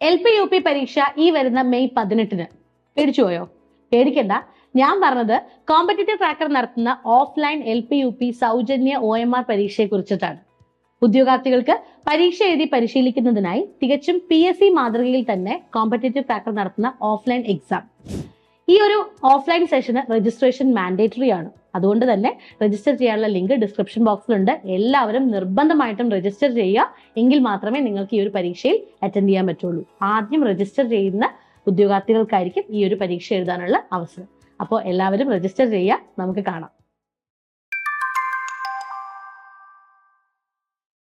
L P U P പരീക്ഷ ഈ വരുന്ന മെയ് പതിനെട്ടിന്. പേടിച്ചു പോയോ പേടിക്കണ്ട. ഞാൻ പറഞ്ഞത് കോമ്പറ്റേറ്റീവ് ട്രാക്കർ നടത്തുന്ന offline L P U P സൗജന്യ ഒ എം ആർ പരീക്ഷയെ കുറിച്ചിട്ടാണ് ഉദ്യോഗാർത്ഥികൾക്ക് പരീക്ഷ എഴുതി പരിശീലിക്കുന്നതിനായി തികച്ചും പി എസ് സി മാതൃകയിൽ തന്നെ കോമ്പറ്റേറ്റീവ് ട്രാക്കർ നടത്തുന്ന ഓഫ്ലൈൻ എക്സാം ഈ ഒരു ഓഫ്ലൈൻ സെഷന് രജിസ്ട്രേഷൻ മാൻഡേറ്ററി ആണ്. അതുകൊണ്ട് തന്നെ രജിസ്റ്റർ ചെയ്യാനുള്ള ലിങ്ക് ഡിസ്ക്രിപ്ഷൻ ബോക്സിലുണ്ട് എല്ലാവരും നിർബന്ധമായിട്ടും രജിസ്റ്റർ ചെയ്യുക. എങ്കിൽ മാത്രമേ നിങ്ങൾക്ക് ഈ ഒരു പരീക്ഷയിൽ അറ്റൻഡ് ചെയ്യാൻ പറ്റുള്ളൂ. ആദ്യം രജിസ്റ്റർ ചെയ്യുന്ന ഉദ്യോഗാർത്ഥികൾക്കായിരിക്കും ഈ ഒരു പരീക്ഷ എഴുതാനുള്ള അവസരം. അപ്പോൾ എല്ലാവരും രജിസ്റ്റർ ചെയ്യുക. നമുക്ക് കാണാം.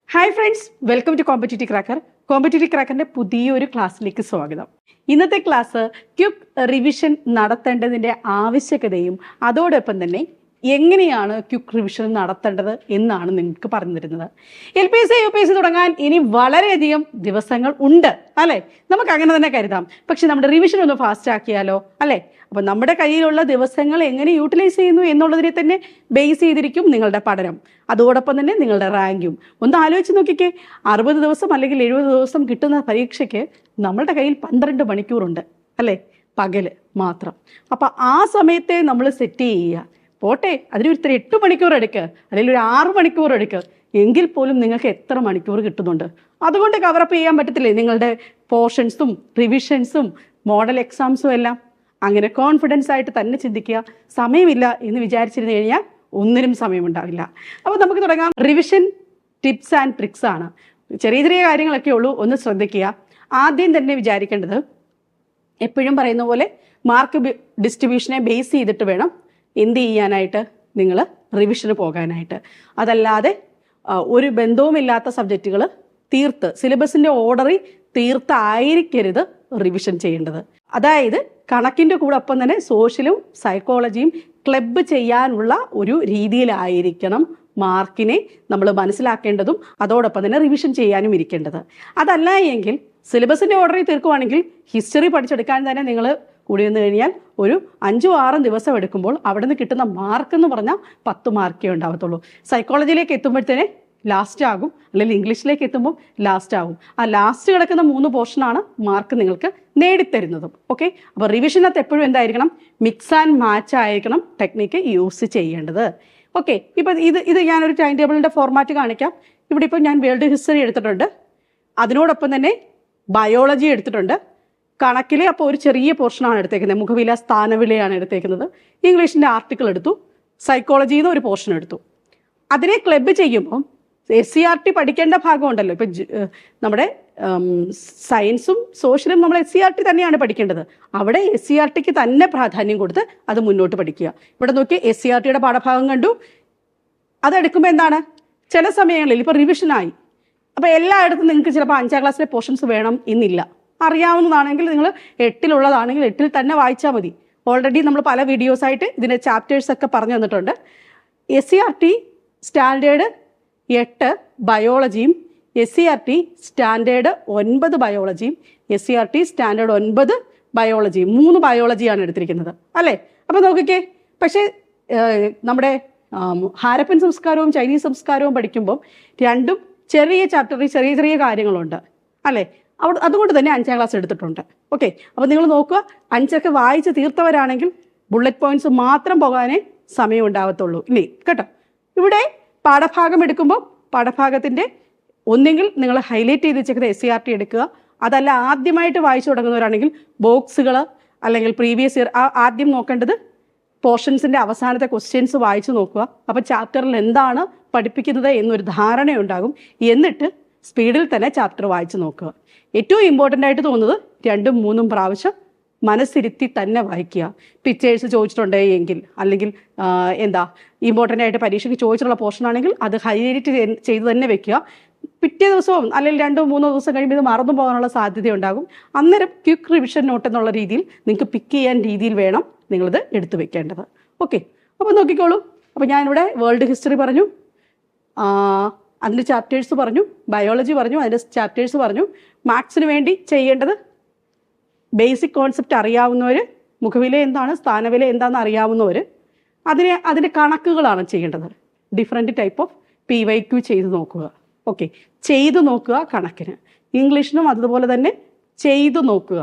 Hi friends welcome to competitive cracker competitive ക്രാക്കറിന്റെ പുതിയൊരു ക്ലാസ്സിലേക്ക് സ്വാഗതം. ഇന്നത്തെ ക്ലാസ് ക്യുക്ക് റിവിഷൻ നടത്തേണ്ടതിന്റെ ആവശ്യകതയും അതോടൊപ്പം തന്നെ എങ്ങനെയാണ് ക്യുക്ക് റിവിഷൻ നടത്തേണ്ടത് എന്നാണ് നിങ്ങൾക്ക് പറഞ്ഞു തരുന്നത്. L P S U P S തുടങ്ങാൻ ഇനി വളരെയധികം ദിവസങ്ങൾ ഉണ്ട് അല്ലേ? നമുക്ക് അങ്ങനെ തന്നെ കരുതാം. പക്ഷെ നമ്മുടെ റിവിഷൻ ഒന്ന് ഫാസ്റ്റ് ആക്കിയാലോ അല്ലേ? അപ്പം നമ്മുടെ കയ്യിലുള്ള ദിവസങ്ങൾ എങ്ങനെ യൂട്ടിലൈസ് ചെയ്യുന്നു എന്നുള്ളതിനെ തന്നെ ബേസ് ചെയ്തിരിക്കും നിങ്ങളുടെ പഠനം. അതോടൊപ്പം തന്നെ നിങ്ങളുടെ റാങ്കും ഒന്ന് ആലോചിച്ച് നോക്കിക്കേ. അറുപത് ദിവസം അല്ലെങ്കിൽ എഴുപത് ദിവസം കിട്ടുന്ന പരീക്ഷയ്ക്ക് നമ്മളുടെ കയ്യിൽ പന്ത്രണ്ട് മണിക്കൂറുണ്ട്. അല്ലേ? പകൽ മാത്രം. അപ്പം ആ സമയത്തെ നമ്മൾ സെറ്റ് ചെയ്യുക. പോട്ടെ അതിനൊരു എട്ട് മണിക്കൂർ എടുക്കുക അല്ലെങ്കിൽ ഒരു ആറ് മണിക്കൂർ എടുക്കുക എങ്കിൽ പോലും നിങ്ങൾക്ക് എത്ര മണിക്കൂർ കിട്ടുന്നുണ്ട്? അതുകൊണ്ട് കവറപ്പ് ചെയ്യാൻ പറ്റത്തില്ലേ നിങ്ങളുടെ പോർഷൻസും റിവിഷൻസും മോഡൽ എക്സാംസും എല്ലാം? അങ്ങനെ കോൺഫിഡൻസ് ആയിട്ട് തന്നെ ചിന്തിക്കുക. സമയമില്ല എന്ന് വിചാരിച്ചിരുന്നു കഴിഞ്ഞാൽ ഒന്നിനും സമയമുണ്ടാവില്ല. അപ്പോൾ നമുക്ക് തുടങ്ങാം. റിവിഷൻ ടിപ്സ് ആൻഡ് ട്രിക്സ് ആണ്. ചെറിയ ചെറിയ കാര്യങ്ങളൊക്കെ ഉള്ളൂ. ഒന്ന് ശ്രദ്ധിക്കുക. ആദ്യം തന്നെ വിചാരിക്കേണ്ടത് എപ്പോഴും പറയുന്ന പോലെ മാർക്ക് ഡിസ്ട്രിബ്യൂഷനെ ബേസ് ചെയ്തിട്ട് വേണം എന്ത് ചെയ്യാനായിട്ട് നിങ്ങൾ റിവിഷന് പോകാനായിട്ട്. അതല്ലാതെ ഒരു ബന്ധവുമില്ലാത്ത സബ്ജക്റ്റുകൾ തീർത്ത് സിലബസിന്റെ ഓർഡറിൽ തീർത്തായിരിക്കരുത്. റിവിഷൻ ചെയ്യേണ്ടത്. അതായത് കണക്കിന്റെ കൂടെ ഒപ്പം തന്നെ സോഷ്യലും സൈക്കോളജിയും ക്ലബ്ബ് ചെയ്യാനുള്ള ഒരു രീതിയിലായിരിക്കണം മാർക്കിനെ നമ്മൾ മനസ്സിലാക്കേണ്ടതും അതോടൊപ്പം തന്നെ റിവിഷൻ ചെയ്യാനും ഇരിക്കേണ്ടത്. അതല്ല എങ്കിൽ സിലബസിന്റെ ഓർഡറിൽ തീർക്കുവാണെങ്കിൽ ഹിസ്റ്ററി പഠിച്ചെടുക്കാൻ തന്നെ നിങ്ങൾ കൂടി വന്നു കഴിഞ്ഞാൽ ഒരു അഞ്ചും ആറും ദിവസം എടുക്കുമ്പോൾ അവിടെ നിന്ന് കിട്ടുന്ന മാർക്ക് എന്ന് പറഞ്ഞാൽ പത്ത് മാർക്കേ ഉണ്ടാവത്തുള്ളൂ. സൈക്കോളജിയിലേക്ക് എത്തുമ്പോഴത്തേനെ ലാസ്റ്റ് ആകും. അല്ലെങ്കിൽ ഇംഗ്ലീഷിലേക്ക് എത്തുമ്പോൾ ലാസ്റ്റ് ആകും. ആ ലാസ്റ്റ് കിടക്കുന്ന മൂന്ന് പോർഷനാണ് മാർക്ക് നിങ്ങൾക്ക് നേടിത്തരുന്നതും. ഓക്കെ അപ്പോൾ റിവിഷനകത്ത് എപ്പോഴും എന്തായിരിക്കണം? മിക്സ് ആൻഡ് മാച്ച് ആയിരിക്കണം ടെക്നിക്ക് യൂസ് ചെയ്യേണ്ടത്. ഓക്കെ ഇപ്പം ഇത് ഇത് ഞാനൊരു ടൈം ടേബിളിന്റെ ഫോർമാറ്റ് കാണിക്കാം. ഇവിടെ ഇപ്പോൾ ഞാൻ വേൾഡ് ഹിസ്റ്ററി എടുത്തിട്ടുണ്ട്. അതിനോടൊപ്പം തന്നെ ബയോളജി എടുത്തിട്ടുണ്ട്. കണക്കിലെ അപ്പോൾ ഒരു ചെറിയ പോർഷനാണ് എടുത്തേക്കുന്നത്. മുഖവില സ്ഥാനവിലയാണ് എടുത്തേക്കുന്നത്. ഇംഗ്ലീഷിന്റെ ആർട്ടിക്കിൾ എടുത്തു. സൈക്കോളജിയിൽ നിന്ന് ഒരു പോർഷൻ എടുത്തു. അതിനെ ക്ലബ് ചെയ്യുമ്പോൾ എസ് സി ആർ ടി പഠിക്കേണ്ട ഭാഗമുണ്ടല്ലോ. ഇപ്പം നമ്മുടെ സയൻസും സോഷ്യലും നമ്മൾ എസ് സി ആർ ടി തന്നെയാണ് പഠിക്കേണ്ടത്. അവിടെ എസ് സി ആർ ടിക്ക് തന്നെ പ്രാധാന്യം കൊടുത്ത് അത് മുന്നോട്ട് പഠിക്കുക. ഇവിടെ നോക്കി എസ് സി ആർ ടിയുടെ പാഠഭാഗം കണ്ടു. അതെടുക്കുമ്പോൾ എന്താണ്? ചില സമയങ്ങളിൽ ഇപ്പോൾ റിവിഷനായി അപ്പോൾ എല്ലായിടത്തും നിങ്ങൾക്ക് ചിലപ്പോൾ അഞ്ചാം ക്ലാസ്സിലെ പോർഷൻസ് വേണം എന്നില്ല. അറിയാവുന്നതാണെങ്കിൽ നിങ്ങൾ എട്ടിലുള്ളതാണെങ്കിൽ എട്ടിൽ തന്നെ വായിച്ചാൽ മതി. ഓൾറെഡി നമ്മൾ പല വീഡിയോസായിട്ട് ഇതിന്റെ ചാപ്റ്റേഴ്സ് ഒക്കെ പറഞ്ഞു തന്നിട്ടുണ്ട്. S C R T standard എട്ട് ബയോളജിയും S C R T standard ഒൻപത് ബയോളജിയും S C R T standard ഒൻപത് ബയോളജിയും മൂന്ന് ബയോളജിയാണ് എടുത്തിരിക്കുന്നത്. അല്ലേ? അപ്പോൾ നോക്കിക്കേ. പക്ഷേ നമ്മുടെ ഹാരപ്പൻ സംസ്കാരവും ചൈനീസ് സംസ്കാരവും പഠിക്കുമ്പോൾ രണ്ടും ചെറിയ ചാപ്റ്ററിൽ ചെറിയ ചെറിയ കാര്യങ്ങളുണ്ട്. അല്ലേ? അവിടെ അതുകൊണ്ട് തന്നെ അഞ്ചാം ക്ലാസ് എടുത്തിട്ടുണ്ട്. ഓക്കെ. അപ്പോൾ നിങ്ങൾ നോക്കുക. അഞ്ചൊക്കെ വായിച്ച് തീർത്തവരാണെങ്കിൽ ബുള്ളറ്റ് പോയിന്റ്സ് മാത്രം പോകാനേ സമയം ഉണ്ടാകത്തുള്ളൂ ഇല്ലേ? കേട്ടോ? ഇവിടെ പാഠഭാഗം എടുക്കുമ്പോൾ പാഠഭാഗത്തിന്റെ ഒന്നെങ്കിൽ നിങ്ങൾ ഹൈലൈറ്റ് ചെയ്ത് വെച്ചേക്കുന്ന എസ് സി ആർ ടി എടുക്കുക. അതല്ല ആദ്യമായിട്ട് വായിച്ചു തുടങ്ങുന്നവരാണെങ്കിൽ ബോക്സുകൾ അല്ലെങ്കിൽ പ്രീവിയസ് ഇയർ ആദ്യം നോക്കേണ്ടത് പോർഷൻസിന്റെ അവസാനത്തെ ക്വസ്റ്റ്യൻസ് വായിച്ചു നോക്കുക. അപ്പോൾ ചാപ്റ്ററിൽ എന്താണ് പഠിപ്പിക്കുന്നത് എന്നൊരു ധാരണയുണ്ടാകും. എന്നിട്ട് സ്പീഡിൽ തന്നെ ചാപ്റ്റർ വായിച്ചു നോക്കുക. ഏറ്റവും ഇമ്പോർട്ടന്റ് ആയിട്ട് തോന്നുന്നത് രണ്ടും മൂന്നും പ്രാവശ്യം മനസ്സിരുത്തി തന്നെ വായിക്കുക. പിക്ചേഴ്സ് ചോദിച്ചിട്ടുണ്ട് എങ്കിൽ അല്ലെങ്കിൽ എന്താ ഇമ്പോർട്ടന്റ് ആയിട്ട് പരീക്ഷയ്ക്ക് ചോദിച്ചിട്ടുള്ള പോർഷൻ ആണെങ്കിൽ അത് ഹൈലൈറ്റ് ചെയ്ത് തന്നെ വെക്കുക. പിറ്റേ ദിവസവും അല്ലെങ്കിൽ രണ്ടോ മൂന്നോ ദിവസം കഴിയുമ്പോൾ ഇത് മറന്നു പോകാനുള്ള സാധ്യതയുണ്ടാകും. അന്നേരം ക്വിക്ക് റിവിഷൻ നോട്ട് എന്നുള്ള രീതിയിൽ നിങ്ങൾക്ക് പിക്ക് ചെയ്യാൻ രീതിയിൽ വേണം നിങ്ങളിത് എടുത്തു വെക്കേണ്ടത്. ഓക്കെ അപ്പോൾ നോക്കിക്കോളൂ. അപ്പോൾ ഞാനിവിടെ വേൾഡ് ഹിസ്റ്ററി പറഞ്ഞു. അതിന്റെ ചാപ്റ്റേഴ്സ് പറഞ്ഞു. ബയോളജി പറഞ്ഞു. അതിന്റെ ചാപ്റ്റേഴ്സ് പറഞ്ഞു. മാത്സിന് വേണ്ടി ചെയ്യേണ്ടത് ബേസിക് കോൺസെപ്റ്റ് അറിയാവുന്നവർ മുഖവില എന്താണ് സ്ഥാനവില എന്താണെന്ന് അറിയാവുന്നവർ അതിനെ അതിന്റെ കണക്കുകളാണ് ചെയ്യേണ്ടത്. Different type of P Y Q ചെയ്ത് നോക്കുക. ഓക്കെ ചെയ്ത് നോക്കുക കണക്കിന്. ഇംഗ്ലീഷിനും അതുപോലെ തന്നെ ചെയ്തു നോക്കുക.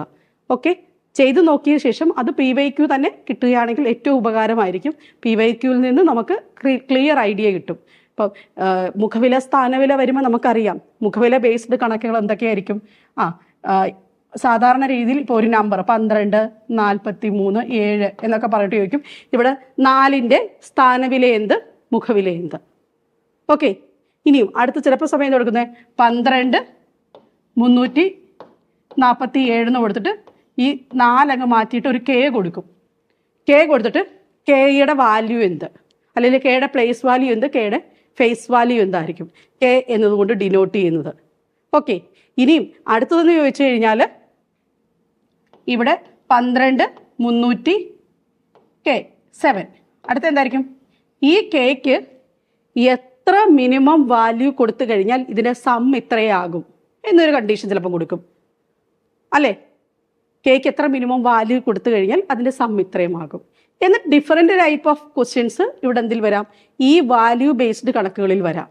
ഓക്കെ ചെയ്തു നോക്കിയ ശേഷം അത് പി വൈ ക്യു തന്നെ കിട്ടുകയാണെങ്കിൽ ഏറ്റവും ഉപകാരമായിരിക്കും. പി വൈ ക്യുവിൽ നിന്ന് നമുക്ക് ക്ലിയർ ഐഡിയ കിട്ടും. ഇപ്പം മുഖവില സ്ഥാനവില വരുമ്പോൾ നമുക്കറിയാം. മുഖവില ബേസ്ഡ് കണക്കുകൾ എന്തൊക്കെയായിരിക്കും? ആ സാധാരണ രീതിയിൽ ഇപ്പോൾ ഒരു നമ്പർ പന്ത്രണ്ട് നാൽപ്പത്തി മൂന്ന് ഏഴ് എന്നൊക്കെ പറഞ്ഞിട്ട് ചോദിക്കും. ഇവിടെ നാലിന്റെ സ്ഥാനവില എന്ത്? മുഖവില എന്ത്? ഓക്കെ ഇനിയും അടുത്ത ചിലപ്പോൾ സമയം കൊടുക്കുന്നത് പന്ത്രണ്ട് മുന്നൂറ്റി നാൽപ്പത്തി ഏഴെന്ന് കൊടുത്തിട്ട് ഈ നാലങ്ങ് മാറ്റിയിട്ട് ഒരു കെ കൊടുക്കും. കെ കൊടുത്തിട്ട് കെയുടെ വാല്യൂ എന്ത്? അല്ലെങ്കിൽ കെയുടെ പ്ലേസ് വാല്യൂ എന്ത്? കെയുടെ ഫേസ് വാല്യൂ എന്തായിരിക്കും? കെ എന്നതുകൊണ്ട് ഡിനോട്ട് ചെയ്യുന്നത്. ഓക്കെ ഇനിയും അടുത്തതെന്ന് ചോദിച്ചു കഴിഞ്ഞാൽ ഇവിടെ പന്ത്രണ്ട് മുന്നൂറ്റി കെ സെവൻ അടുത്ത എന്തായിരിക്കും? ഈ കേക്ക് എത്ര മിനിമം വാല്യൂ കൊടുത്തു കഴിഞ്ഞാൽ ഇതിന്റെ സം ഇത്രയാകും എന്നൊരു കണ്ടീഷൻ ചിലപ്പം കൊടുക്കും. അല്ലേ? കേക്ക് എത്ര മിനിമം വാല്യൂ കൊടുത്തു കഴിഞ്ഞാൽ അതിന്റെ സം ഇത്രയും ആകും എന്നിട്ട് ഡിഫറെന്റ് ടൈപ്പ് ഓഫ് ക്വസ്റ്റ്യൻസ് ഇവിടെ എന്തിൽ വരാം? ഈ വാല്യൂ ബേസ്ഡ് കണക്കുകളിൽ വരാം.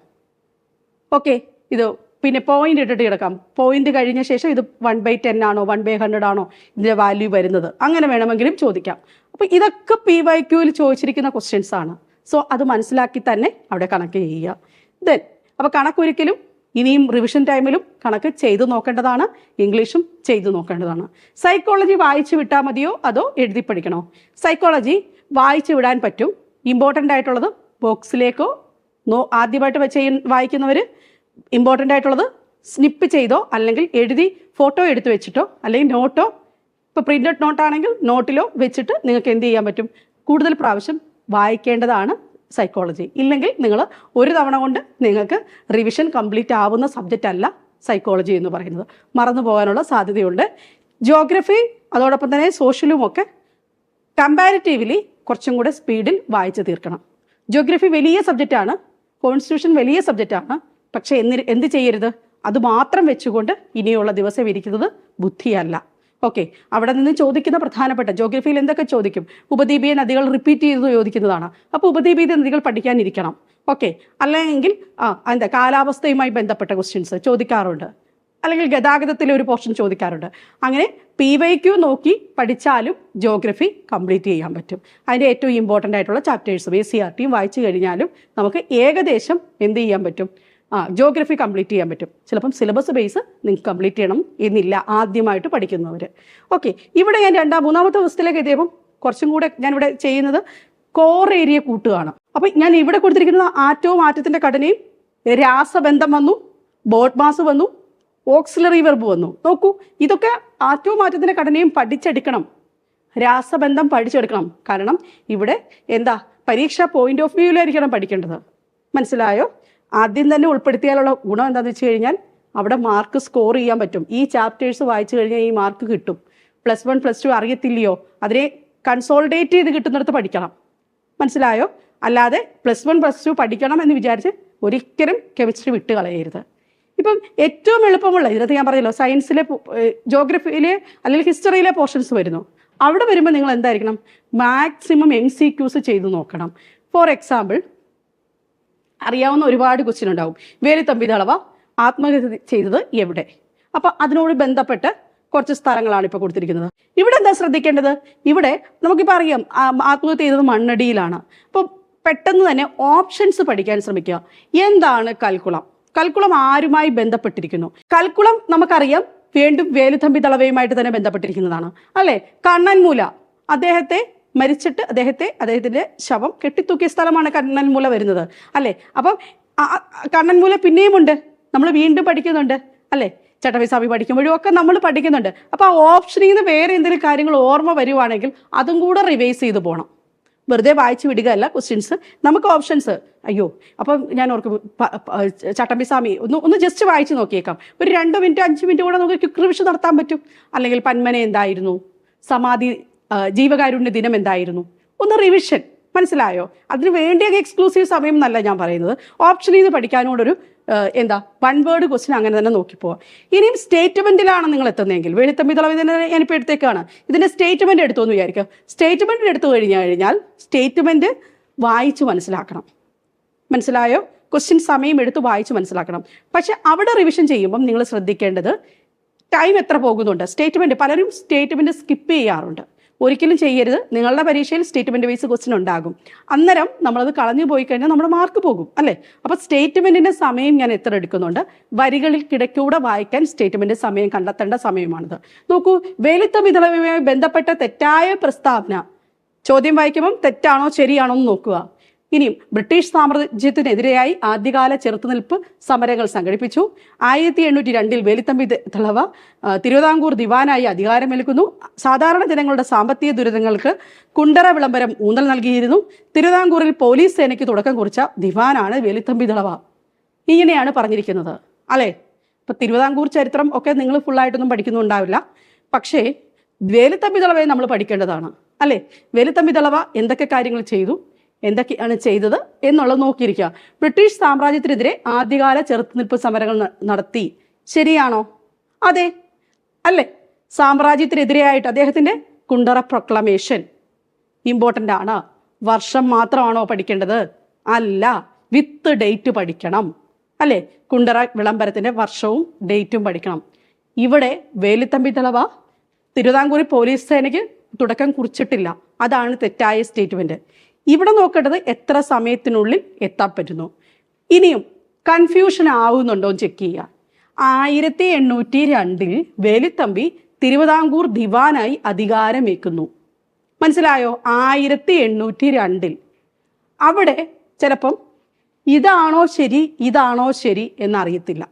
ഓക്കെ ഇത് പിന്നെ പോയിന്റ് ഇട്ടിട്ട് കിടക്കാം. പോയിന്റ് കഴിഞ്ഞ ശേഷം ഇത് വൺ ബൈ ടെൻ ആണോ വൺ ബൈ ഹൺഡ്രഡ് ആണോ ഇതിന്റെ വാല്യൂ വരുന്നത്? അങ്ങനെ വേണമെങ്കിലും ചോദിക്കാം. അപ്പോൾ ഇതൊക്കെ പി വൈ ക്യൂവിൽ ചോദിച്ചിരിക്കുന്ന ക്വസ്റ്റ്യൻസ് ആണ്. സോ അത് മനസ്സിലാക്കി തന്നെ അവിടെ കണക്ക് ചെയ്യുക. ദെൻ അപ്പോൾ കണക്കൊരിക്കലും ഇനിയും റിവിഷൻ ടൈമിലും കണക്ക് ചെയ്തു നോക്കേണ്ടതാണ്. ഇംഗ്ലീഷും ചെയ്തു നോക്കേണ്ടതാണ്. സൈക്കോളജി വായിച്ചു വിട്ടാൽ മതിയോ? അതോ എഴുതി പഠിക്കണോ? സൈക്കോളജി വായിച്ചു വിടാൻ പറ്റും. ഇമ്പോർട്ടന്റ് ആയിട്ടുള്ളത് ബോക്സിലേക്കോ നോ ആദ്യമായിട്ട് വെച്ച് വായിക്കുന്നവർ ഇമ്പോർട്ടന്റ് ആയിട്ടുള്ളത് സ്നിപ്പ് ചെയ്തോ അല്ലെങ്കിൽ എഴുതി ഫോട്ടോ എടുത്ത് വെച്ചിട്ടോ അല്ലെങ്കിൽ നോട്ടോ ഇപ്പോൾ പ്രിന്റഡ് നോട്ടാണെങ്കിൽ നോട്ടിലോ വെച്ചിട്ട് നിങ്ങൾക്ക് എന്ത് ചെയ്യാൻ പറ്റും? കൂടുതൽ പ്രാവശ്യം വായിക്കേണ്ടതാണ് സൈക്കോളജി ഇല്ലെങ്കിൽ നിങ്ങൾ ഒരു തവണ കൊണ്ട് നിങ്ങൾക്ക് റിവിഷൻ കംപ്ലീറ്റ് ആവുന്ന സബ്ജക്റ്റ് അല്ല സൈക്കോളജി എന്ന് പറയുന്നത്. മറന്നു പോകാനുള്ള സാധ്യതയുണ്ട്. ജോഗ്രഫി അതോടൊപ്പം തന്നെ സോഷ്യലും ഒക്കെ കമ്പാരിറ്റീവ്ലി കുറച്ചും കൂടെ സ്പീഡിൽ വായിച്ചു തീർക്കണം. ജോഗ്രഫി വലിയ സബ്ജക്റ്റാണ് കോൺസ്റ്റിറ്റ്യൂഷൻ വലിയ സബ്ജക്റ്റാണ് പക്ഷേ എന്നി എന്ത് ചെയ്യരുത്? അത് മാത്രം വെച്ചുകൊണ്ട് ഇനിയുള്ള ദിവസം ഇരിക്കുന്നത് ബുദ്ധിയല്ല. ഓക്കെ അവിടെ നിന്ന് ചോദിക്കുന്ന പ്രധാനപ്പെട്ട ജോഗ്രഫിയിൽ എന്തൊക്കെ ചോദിക്കും? ഉപദ്വീപീയ നദികൾ റിപ്പീറ്റ് ചെയ്ത് ചോദിക്കുന്നതാണ്. അപ്പോൾ ഉപദ്വീപീയ നദികൾ പഠിക്കാനിരിക്കണം. ഓക്കെ അല്ലെങ്കിൽ ആ എന്താ കാലാവസ്ഥയുമായി ബന്ധപ്പെട്ട ക്വസ്റ്റ്യൻസ് ചോദിക്കാറുണ്ട്. അല്ലെങ്കിൽ ഗതാഗതത്തിലെ ഒരു പോർഷൻ ചോദിക്കാറുണ്ട്. അങ്ങനെ പി വൈ ക്യു നോക്കി പഠിച്ചാലും ജോഗ്രഫി കംപ്ലീറ്റ് ചെയ്യാൻ പറ്റും. അതിന്റെ ഏറ്റവും ഇമ്പോർട്ടന്റ് ആയിട്ടുള്ള ചാപ്റ്റേഴ്സ് എ സി ആർ ടിയും വായിച്ചു കഴിഞ്ഞാലും നമുക്ക് ഏകദേശം എന്ത് ചെയ്യാൻ പറ്റും? ആ ജോഗ്രഫി കംപ്ലീറ്റ് ചെയ്യാൻ പറ്റും. ചിലപ്പം സിലബസ് ബേസ് നിങ്ങൾക്ക് കംപ്ലീറ്റ് ചെയ്യണം എന്നില്ല ആദ്യമായിട്ട് പഠിക്കുന്നവർ ഓക്കെ ഇവിടെ ഞാൻ രണ്ടാം മൂന്നാമത്തെ ദിവസത്തിലേക്ക് എത്തിയപ്പം കുറച്ചും കൂടെ ഞാനിവിടെ ചെയ്യുന്നത് കോർ ഏരിയ കൂട്ടുകയാണ്. അപ്പം ഞാൻ ഇവിടെ കൊടുത്തിരിക്കുന്ന ആറ്റവും ആറ്റത്തിന്റെ ഘടനയും രാസബന്ധം വന്നു ബോട്ട് മാസ് വന്നു ഓക്സിലറി വെർബ് വന്നു. നോക്കൂ ഇതൊക്കെ ആറ്റവും ആറ്റത്തിന്റെ ഘടനയും പഠിച്ചെടുക്കണം. രാസബന്ധം പഠിച്ചെടുക്കണം. കാരണം ഇവിടെ എന്താ പരീക്ഷ പോയിന്റ് ഓഫ് വ്യൂവിലായിരിക്കണം പഠിക്കേണ്ടത്. മനസ്സിലായോ? ആദ്യം തന്നെ ഉൾപ്പെടുത്തിയാലുള്ള ഗുണം എന്താണെന്ന് വെച്ച് കഴിഞ്ഞാൽ അവിടെ മാർക്ക് സ്കോർ ചെയ്യാൻ പറ്റും. ഈ ചാപ്റ്റേഴ്സ് വായിച്ചു കഴിഞ്ഞാൽ ഈ മാർക്ക് കിട്ടും. പ്ലസ് വൺ പ്ലസ് ടു അറിയത്തില്ലയോ? അതിനെ കൺസോൾഡേറ്റ് ചെയ്ത് കിട്ടുന്നിടത്ത് പഠിക്കണം. മനസ്സിലായോ? അല്ലാതെ പ്ലസ് വൺ പ്ലസ് ടു പഠിക്കണം എന്ന് വിചാരിച്ച് ഒരിക്കലും കെമിസ്ട്രി വിട്ട് കളയരുത്. ഇപ്പം ഏറ്റവും എളുപ്പമുള്ള ഇതിനകത്ത് ഞാൻ പറഞ്ഞല്ലോ സയൻസിലെ ജോഗ്രഫിയിലെ അല്ലെങ്കിൽ ഹിസ്റ്ററിയിലെ പോർഷൻസ് വരുന്നു. അവിടെ വരുമ്പോൾ നിങ്ങൾ എന്തായിരിക്കണം? മാക്സിമം എം സി ക്യൂസ് ചെയ്ത് നോക്കണം. ഫോർ എക്സാമ്പിൾ അറിയാവുന്ന ഒരുപാട് ക്വസ്റ്റ്യൻ ഉണ്ടാവും. വേലിത്തമ്പി തളവ ആത്മഹത്യ ചെയ്തത് എവിടെ? അപ്പൊ അതിനോട് ബന്ധപ്പെട്ട് കുറച്ച് സ്ഥലങ്ങളാണ് ഇപ്പോൾ കൊടുത്തിരിക്കുന്നത്. ഇവിടെ എന്താ ശ്രദ്ധിക്കേണ്ടത്? ഇവിടെ നമുക്കിപ്പോൾ അറിയാം ആത്മഹത്യ ചെയ്തത് മണ്ണടിയിലാണ്. അപ്പോൾ പെട്ടെന്ന് തന്നെ ഓപ്ഷൻസ് പഠിക്കാൻ ശ്രമിക്കുക. എന്താണ് കൽക്കുളം? കൽക്കുളം ആരുമായി ബന്ധപ്പെട്ടിരിക്കുന്നു? കൽക്കുളം നമുക്കറിയാം വീണ്ടും വേലുത്തമ്പി തളവയുമായിട്ട് തന്നെ ബന്ധപ്പെട്ടിരിക്കുന്നതാണ്. അല്ലെ? കണ്ണൻമൂല. അദ്ദേഹത്തെ മരിച്ചിട്ട് അദ്ദേഹത്തെ അദ്ദേഹത്തിന്റെ ശവം കെട്ടിത്തൂക്കിയ സ്ഥലമാണ് കണ്ണൻമൂല വരുന്നത് അല്ലേ? അപ്പം കണ്ണൻമൂല പിന്നെയും ഉണ്ട് നമ്മൾ വീണ്ടും പഠിക്കുന്നുണ്ട് അല്ലേ? ചട്ടവിസാമി പഠിക്കുമ്പോഴും ഒക്കെ നമ്മൾ പഠിക്കുന്നുണ്ട്. അപ്പോൾ ആ ഓപ്ഷനിൽ നിന്ന് വേറെ എന്തെങ്കിലും കാര്യങ്ങൾ ഓർമ്മ വരുവാണെങ്കിൽ അതും കൂടെ റിവൈസ് ചെയ്ത് പോകണം വെറുതെ വായിച്ചു വിടുകയല്ല ക്വസ്റ്റ്യൻസ് നമുക്ക് ഓപ്ഷൻസ് അയ്യോ അപ്പം ഞാൻ ഓർക്കും ചട്ടമ്പിസ്വാമി ഒന്ന് ഒന്ന് ജസ്റ്റ് വായിച്ചു നോക്കിയേക്കാം. ഒരു രണ്ട് മിനിറ്റ് അഞ്ച് മിനിറ്റ് കൂടെ നമുക്ക് ക്വിക്ക് റിവിഷൻ നടത്താൻ പറ്റും. അല്ലെങ്കിൽ പന്മന എന്തായിരുന്നു? സമാധി ജീവകാരുണ്യ ദിനം എന്തായിരുന്നു? ഒന്ന് റിവിഷൻ മനസ്സിലായോ? അതിന് വേണ്ടിയ എക്സ്ക്ലൂസീവ് സമയം എന്നല്ല ഞാൻ പറയുന്നത്. ഓപ്ഷൻ ചെയ്ത് പഠിക്കാനോടൊരു എന്താ വൺ വേർഡ് ക്വസ്റ്റ്യൻ അങ്ങനെ തന്നെ നോക്കിപ്പോവാം. ഇനിയും സ്റ്റേറ്റ്മെന്റിലാണ് നിങ്ങൾ എത്തുന്നതെങ്കിൽ വെളുത്തമ്പി തളവ് ഇതിനെ ഞാനിപ്പോൾ എടുത്തേക്കാണ്. ഇതിന്റെ സ്റ്റേറ്റ്മെന്റ് എടുത്തു എന്ന് വിചാരിക്കുക. സ്റ്റേറ്റ്മെന്റ് എടുത്തു കഴിഞ്ഞു കഴിഞ്ഞാൽ സ്റ്റേറ്റ്മെന്റ് വായിച്ച് മനസ്സിലാക്കണം. മനസ്സിലായോ? ക്വസ്റ്റ്യൻ സമയം എടുത്ത് വായിച്ച് മനസ്സിലാക്കണം. പക്ഷെ അവിടെ റിവിഷൻ ചെയ്യുമ്പം നിങ്ങൾ ശ്രദ്ധിക്കേണ്ടത് ടൈം എത്ര പോകുന്നുണ്ട്? സ്റ്റേറ്റ്മെന്റ് പലരും സ്റ്റേറ്റ്മെന്റ് സ്കിപ്പ് ചെയ്യാറുണ്ട്. ഒരിക്കലും ചെയ്യരുത്. നിങ്ങളുടെ പരീക്ഷയിൽ സ്റ്റേറ്റ്മെന്റ് വൈസ് ക്വസ്റ്റ്യൻ ഉണ്ടാകും. അന്നേരം നമ്മളത് കളഞ്ഞു പോയി കഴിഞ്ഞാൽ നമ്മുടെ മാർക്ക് പോകും അല്ലേ? അപ്പോൾ സ്റ്റേറ്റ്മെന്റിന്റെ സമയം ഞാൻ എത്ര എടുക്കുന്നുണ്ട്? വരികളിൽ കിടക്കൂടെ വായിക്കാൻ സ്റ്റേറ്റ്മെന്റ് സമയം കണ്ടെത്തേണ്ട സമയമാണിത്. നോക്കൂ വേലിത്ത വിധവയുമായി ബന്ധപ്പെട്ട തെറ്റായ പ്രസ്താവന. ചോദ്യം വായിക്കുമ്പം തെറ്റാണോ ശരിയാണോ എന്ന് നോക്കുക. ഇനിയും ബ്രിട്ടീഷ് സാമ്രാജ്യത്തിനെതിരെയായി ആദ്യകാല ചെറുത്തുനിൽപ്പ് സമരങ്ങൾ സംഘടിപ്പിച്ചു. ആയിരത്തി എണ്ണൂറ്റി രണ്ടിൽ വേലിത്തമ്പി തളവ തിരുവിതാംകൂർ ദിവാനായി അധികാരമേൽക്കുന്നു. സാധാരണ ജനങ്ങളുടെ സാമ്പത്തിക ദുരിതങ്ങൾക്ക് കുണ്ടറ വിളംബരം ഊന്നൽ നൽകിയിരുന്നു. തിരുവിതാംകൂറിൽ പോലീസ് സേനയ്ക്ക് തുടക്കം കുറിച്ച ദിവാനാണ് വേലിത്തമ്പി ദളവ ഇങ്ങനെയാണ് പറഞ്ഞിരിക്കുന്നത്. അല്ലേ? ഇപ്പൊ തിരുവിതാംകൂർ ചരിത്രം ഒക്കെ നിങ്ങൾ ഫുള്ളായിട്ടൊന്നും പഠിക്കുന്നുണ്ടാവില്ല പക്ഷേ വേലിത്തമ്പി ദളവയെ നമ്മൾ പഠിക്കേണ്ടതാണ്. അല്ലേ? വേലിത്തമ്പി ദളവ എന്തൊക്കെ കാര്യങ്ങൾ ചെയ്തു? എന്തൊക്കെയാണ് ചെയ്തത് എന്നുള്ളത് നോക്കിയിരിക്കുക. ബ്രിട്ടീഷ് സാമ്രാജ്യത്തിനെതിരെ ആദ്യകാല ചെറുത്തുനിൽപ്പ് സമരങ്ങൾ നടത്തി. ശരിയാണോ? അതെ. അല്ലേ? സാമ്രാജ്യത്തിനെതിരെയായിട്ട് അദ്ദേഹത്തിന്റെ കുണ്ടറ പ്രൊക്ലമേഷൻ ഇമ്പോർട്ടന്റ് ആണ്. വർഷം മാത്രമാണോ പഠിക്കേണ്ടത്? അല്ല. വിത്ത് ഡേറ്റ് പഠിക്കണം. അല്ലേ? കുണ്ടറ വിളംബരത്തിന്റെ വർഷവും ഡേറ്റും പഠിക്കണം. ഇവിടെ വേലിത്തമ്പി തളവ തിരുവിതാംകൂർ പോലീസ് സേനയ്ക്ക് തുടക്കം കുറിച്ചിട്ടില്ല. അതാണ് തെറ്റായ സ്റ്റേറ്റ്മെന്റ് ഇവിടെ നോക്കേണ്ടത് എത്ര സമയത്തിനുള്ളിൽ എത്താൻ പറ്റുന്നു? ഇനിയും കൺഫ്യൂഷൻ ആവുന്നുണ്ടോ ചെക്ക് ചെയ്യുക. ആയിരത്തി എണ്ണൂറ്റി രണ്ടിൽ വേലിത്തമ്പി തിരുവിതാംകൂർ ദിവാനായി അധികാരമേക്കുന്നു മനസ്സിലായോ? ആയിരത്തി എണ്ണൂറ്റി രണ്ടിൽ അവിടെ ചിലപ്പം ഇതാണോ ശരി ഇതാണോ ശരി എന്നറിയത്തില്ല.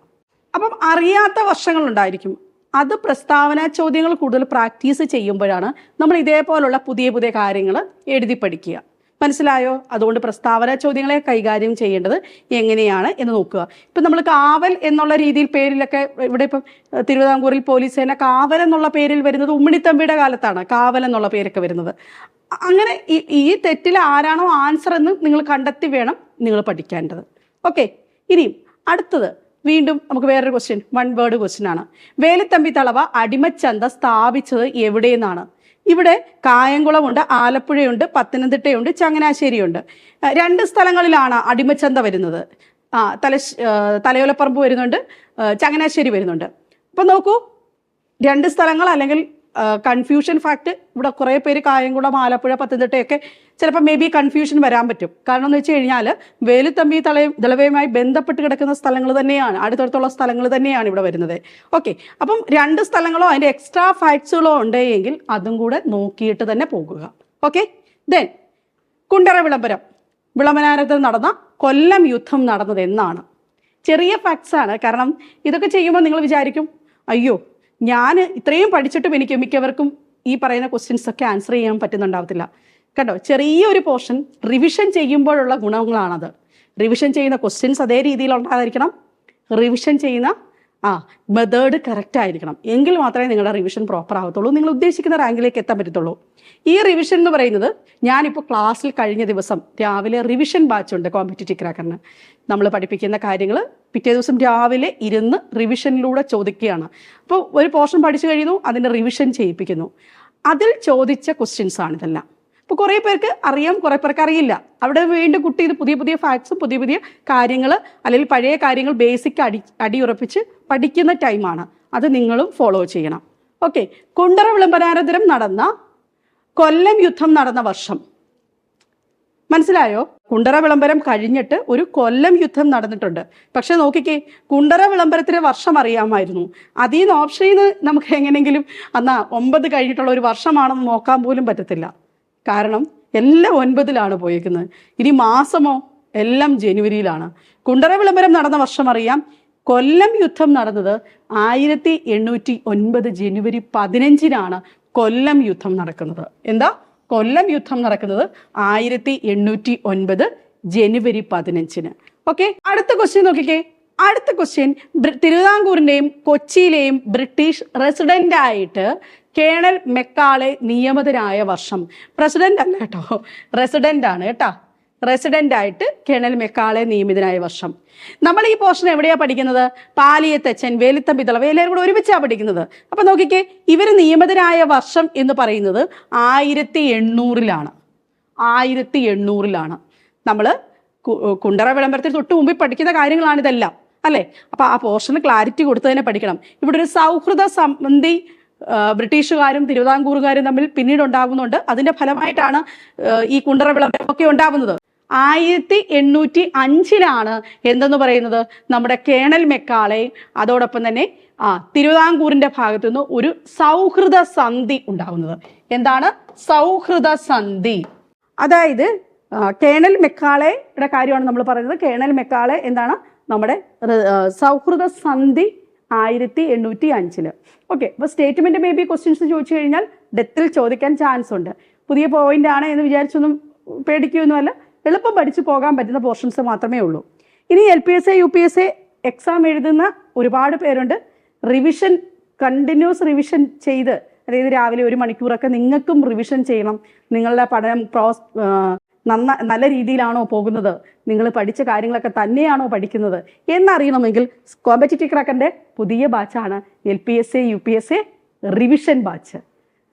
അപ്പം അറിയാത്ത വർഷങ്ങളുണ്ടായിരിക്കും. അത് പ്രസ്താവന ചോദ്യങ്ങൾ കൂടുതൽ പ്രാക്ടീസ് ചെയ്യുമ്പോഴാണ് നമ്മൾ ഇതേപോലുള്ള പുതിയ പുതിയ കാര്യങ്ങൾ എഴുതി പഠിക്കുക. മനസ്സിലായോ? അതുകൊണ്ട് പ്രസ്താവന ചോദ്യങ്ങളെ കൈകാര്യം ചെയ്യേണ്ടത് എങ്ങനെയാണ് എന്ന് നോക്കുക. ഇപ്പം നമ്മൾ കാവൽ എന്നുള്ള രീതിയിൽ പേരിലൊക്കെ ഇവിടെ ഇപ്പം തിരുവിതാംകൂറിൽ പോലീസ് സേന കാവൽ എന്നുള്ള പേരിൽ വരുന്നത് ഉമ്മിണിത്തമ്പിയുടെ കാലത്താണ്. കാവൽ എന്നുള്ള പേരൊക്കെ വരുന്നത്. അങ്ങനെ ഈ തെറ്റിൽ ആരാണോ ആൻസർ എന്ന് നിങ്ങൾ കണ്ടെത്തി വേണം നിങ്ങൾ പഠിക്കേണ്ടത്. ഓക്കെ ഇനിയും അടുത്തത് വീണ്ടും നമുക്ക് വേറൊരു ക്വസ്റ്റ്യൻ വൺ വേർഡ് ക്വസ്റ്റ്യൻ ആണ്. വേലത്തമ്പി തളവ അടിമച്ചന്ത സ്ഥാപിച്ചത് എവിടെയെന്നാണ്? ഇവിടെ കായംകുളമുണ്ട് ആലപ്പുഴയുണ്ട് പത്തനംതിട്ടയുണ്ട് ചങ്ങനാശ്ശേരിയുണ്ട്. രണ്ട് സ്ഥലങ്ങളിലാണ് അടിമച്ചന്ത വരുന്നത്. ആ തല തലയോലപ്പറമ്പ് വരുന്നുണ്ട് ചങ്ങനാശ്ശേരി വരുന്നുണ്ട്. അപ്പം നോക്കൂ രണ്ട് സ്ഥലങ്ങൾ അല്ലെങ്കിൽ കൺഫ്യൂഷൻ ഫാക്ട് ഇവിടെ കുറേ പേര് കായംകുളം ആലപ്പുഴ പത്തനംതിട്ടയൊക്കെ ചിലപ്പോൾ മേ ബി കൺഫ്യൂഷൻ വരാൻ പറ്റും. കാരണം എന്ന് വെച്ച് കഴിഞ്ഞാൽ വേലുത്തമ്പി തളയും ദളവയുമായി ബന്ധപ്പെട്ട് കിടക്കുന്ന സ്ഥലങ്ങൾ തന്നെയാണ് അടുത്തടുത്തുള്ള സ്ഥലങ്ങൾ തന്നെയാണ് ഇവിടെ വരുന്നത്. ഓക്കെ അപ്പം രണ്ട് സ്ഥലങ്ങളോ അതിന്റെ എക്സ്ട്രാ ഫാക്ട്സുകളോ ഉണ്ടെങ്കിൽ അതും കൂടെ നോക്കിയിട്ട് തന്നെ പോകുക. ഓക്കെ ദെൻ കുണ്ടറ വിളംബരം. വിളംബനാരത്തിൽ നടന്ന കൊല്ലം യുദ്ധം നടന്നത് എന്നാണ്. ചെറിയ ഫാക്ട്സ് ആണ്. കാരണം ഇതൊക്കെ ചെയ്യുമ്പോൾ നിങ്ങൾ വിചാരിക്കും അയ്യോ ഞാൻ ഇത്രയും പഠിച്ചിട്ടും എനിക്ക് മിക്കവർക്കും ഈ പറയുന്ന ക്വസ്റ്റ്യൻസ് ഒക്കെ ആൻസർ ചെയ്യാൻ പറ്റുന്നുണ്ടാവത്തില്ല. കണ്ടോ? ചെറിയൊരു പോർഷൻ റിവിഷൻ ചെയ്യുമ്പോഴുള്ള ഗുണങ്ങളാണത്. റിവിഷൻ ചെയ്യുന്ന ക്വസ്റ്റ്യൻസ് അതേ രീതിയിൽ ഉണ്ടാകാതിരിക്കണം റിവിഷൻ ചെയ്യുന്ന ആ മെത്തേഡ് കറക്റ്റ് ആയിരിക്കണം. എങ്കിൽ മാത്രമേ നിങ്ങളുടെ റിവിഷൻ പ്രോപ്പർ ആവത്തുള്ളൂ. നിങ്ങൾ ഉദ്ദേശിക്കുന്ന റാങ്കിലേക്ക് എത്താൻ പറ്റത്തുള്ളൂ. ഈ റിവിഷൻ എന്ന് പറയുന്നത് ഞാനിപ്പോൾ ക്ലാസ്സിൽ കഴിഞ്ഞ ദിവസം രാവിലെ റിവിഷൻ ബാച്ച് ഉണ്ട് കോമ്പറ്റേറ്റീവ് ക്രാക്കറിന് നമ്മൾ പഠിപ്പിക്കുന്ന കാര്യങ്ങൾ പിറ്റേ ദിവസം രാവിലെ ഇരുന്ന് റിവിഷനിലൂടെ ചോദിക്കുകയാണ്. അപ്പോൾ ഒരു പോർഷൻ പഠിച്ചു കഴിയുന്നു അതിന്റെ റിവിഷൻ ചെയ്യിപ്പിക്കുന്നു. അതിൽ ചോദിച്ച ക്വസ്റ്റ്യൻസ് ആണ് ഇതെല്ലാം അപ്പോൾ കുറേ പേർക്ക് അറിയാം കുറേ പേർക്ക് അറിയില്ല. അവിടെ വീണ്ടും കുട്ടി ഇത് പുതിയ പുതിയ ഫാക്ട്സും പുതിയ പുതിയ കാര്യങ്ങൾ അല്ലെങ്കിൽ പഴയ കാര്യങ്ങൾ ബേസിക് അടി അടിയുറപ്പിച്ച് പഠിക്കുന്ന ടൈമാണ് അത് നിങ്ങളും ഫോളോ ചെയ്യണം. ഓക്കെ കുണ്ടറ വിളംബരാനന്തരം നടന്ന കൊല്ലം യുദ്ധം നടന്ന വർഷം. മനസ്സിലായോ? കുണ്ടറ വിളംബരം കഴിഞ്ഞിട്ട് ഒരു കൊല്ലം യുദ്ധം നടന്നിട്ടുണ്ട്. പക്ഷെ നോക്കിക്കേ കുണ്ടറ വിളംബരത്തിന് വർഷം അറിയാമായിരുന്നു. അതിൽ നിന്ന് ഓപ്ഷനിൽ നിന്ന് നമുക്ക് എങ്ങനെയെങ്കിലും എന്നാ ഒമ്പത് കഴിഞ്ഞിട്ടുള്ള ഒരു വർഷമാണെന്ന് നോക്കാൻ പോലും പറ്റത്തില്ല. കാരണം എല്ലാം ഒൻപതിലാണ് പോയേക്കുന്നത്. ഇനി മാസമോ എല്ലാം ജനുവരിയിലാണ്. കുണ്ടറ വിളംബരം നടന്ന വർഷം അറിയാം. കൊല്ലം യുദ്ധം നടന്നത് ആയിരത്തി എണ്ണൂറ്റി ഒൻപത് ജനുവരി പതിനഞ്ചിനാണ് കൊല്ലം യുദ്ധം നടക്കുന്നത്. എന്താ? കൊല്ലം യുദ്ധം നടക്കുന്നത് ആയിരത്തി എണ്ണൂറ്റി ഒൻപത് ജനുവരി പതിനഞ്ചിന്. ഓക്കെ? അടുത്ത ക്വസ്റ്റ്യൻ നോക്കിക്കേ. അടുത്ത ക്വസ്റ്റ്യൻ തിരുവിതാംകൂറിന്റെയും കൊച്ചിയിലെയും ബ്രിട്ടീഷ് റെസിഡന്റ് ആയിട്ട് കേണൽ മെക്കാളെ നിയമിതനായ വർഷം. പ്രസിഡന്റ് അല്ല കേട്ടോ. റെസിഡന്റ് ആണ് കേട്ടോ. റെസിഡന്റ് ആയിട്ട് കേണൽ മെക്കാളെ നിയമിതനായ വർഷം. നമ്മൾ ഈ പോർഷൻ എവിടെയാണ് പഠിക്കുന്നത്? പാലിയത്തച്ഛൻ വേലിത്തം പിതളവ എല്ലാവരും കൂടെ ഒരുമിച്ചാണ് പഠിക്കുന്നത്. അപ്പൊ നോക്കിക്കേ ഇവർ നിയമിതനായ വർഷം എന്ന് പറയുന്നത് ആയിരത്തി എണ്ണൂറിലാണ് ആയിരത്തി എണ്ണൂറിലാണ് നമ്മൾ കുണ്ടറ വിളംബരത്തിൽ തൊട്ട് മുമ്പിൽ പഠിക്കുന്ന കാര്യങ്ങളാണ് ഇതെല്ലാം അല്ലേ? അപ്പോൾ ആ പോർഷന് ക്ലാരിറ്റി കൊടുത്ത് തന്നെ പഠിക്കണം. ഇവിടെ ഒരു സൗഹൃദ സംബന്ധി ബ്രിട്ടീഷുകാരും തിരുവിതാംകൂറുകാരും തമ്മിൽ പിന്നീട് ഉണ്ടാകുന്നുണ്ട്. അതിന്റെ ഫലമായിട്ടാണ് ഈ കുണ്ടറ വിളംബരമൊക്കെ ഉണ്ടാകുന്നത്. ആയിരത്തി എണ്ണൂറ്റി അഞ്ചിലാണ് എന്തെന്ന് പറയുന്നത്? നമ്മുടെ കേണൽ മെക്കാളെ അതോടൊപ്പം തന്നെ ആ തിരുവിതാംകൂറിന്റെ ഭാഗത്തു നിന്ന് ഒരു സൗഹൃദ സന്ധി ഉണ്ടാകുന്നത്. എന്താണ്? സൗഹൃദ സന്ധി. അതായത് കേണൽ മെക്കാളെയുടെ കാര്യമാണ് നമ്മൾ പറയുന്നത്. കേണൽ മെക്കാളെ എന്താണ്? നമ്മുടെ സൗഹൃദ സന്ധി ആയിരത്തി എണ്ണൂറ്റി അഞ്ചിൽ ഓക്കെ അപ്പോൾ സ്റ്റേറ്റ്മെന്റ് മേ ബി ക്വസ്റ്റ്യൻസ് ചോദിച്ചു കഴിഞ്ഞാൽ ഡെത്തിൽ ചോദിക്കാൻ ചാൻസ് ഉണ്ട്. പുതിയ പോയിന്റ് ആണ് എന്ന് വിചാരിച്ചൊന്നും പേടിക്കുകയൊന്നുമല്ല എളുപ്പം പഠിച്ചു പോകാൻ പറ്റുന്ന പോർഷൻസ് മാത്രമേ ഉള്ളൂ. ഇനി L P S A U P S A exam എഴുതുന്ന ഒരുപാട് പേരുണ്ട്. റിവിഷൻ കണ്ടിന്യൂസ് റിവിഷൻ ചെയ്ത് അതായത് രാവിലെ ഒരു മണിക്കൂറൊക്കെ നിങ്ങൾക്കും റിവിഷൻ ചെയ്യണം. നിങ്ങളുടെ പഠനം പ്രോസ് നന്ന നല്ല രീതിയിലാണോ പോകുന്നത്? നിങ്ങൾ പഠിച്ച കാര്യങ്ങളൊക്കെ തന്നെയാണോ പഠിക്കുന്നത്? എന്നറിയണമെങ്കിൽ കോമ്പറ്റിറ്റീവ് ക്രാക്കറിന്റെ പുതിയ ബാച്ചാണ് L P S A U P S A revision batch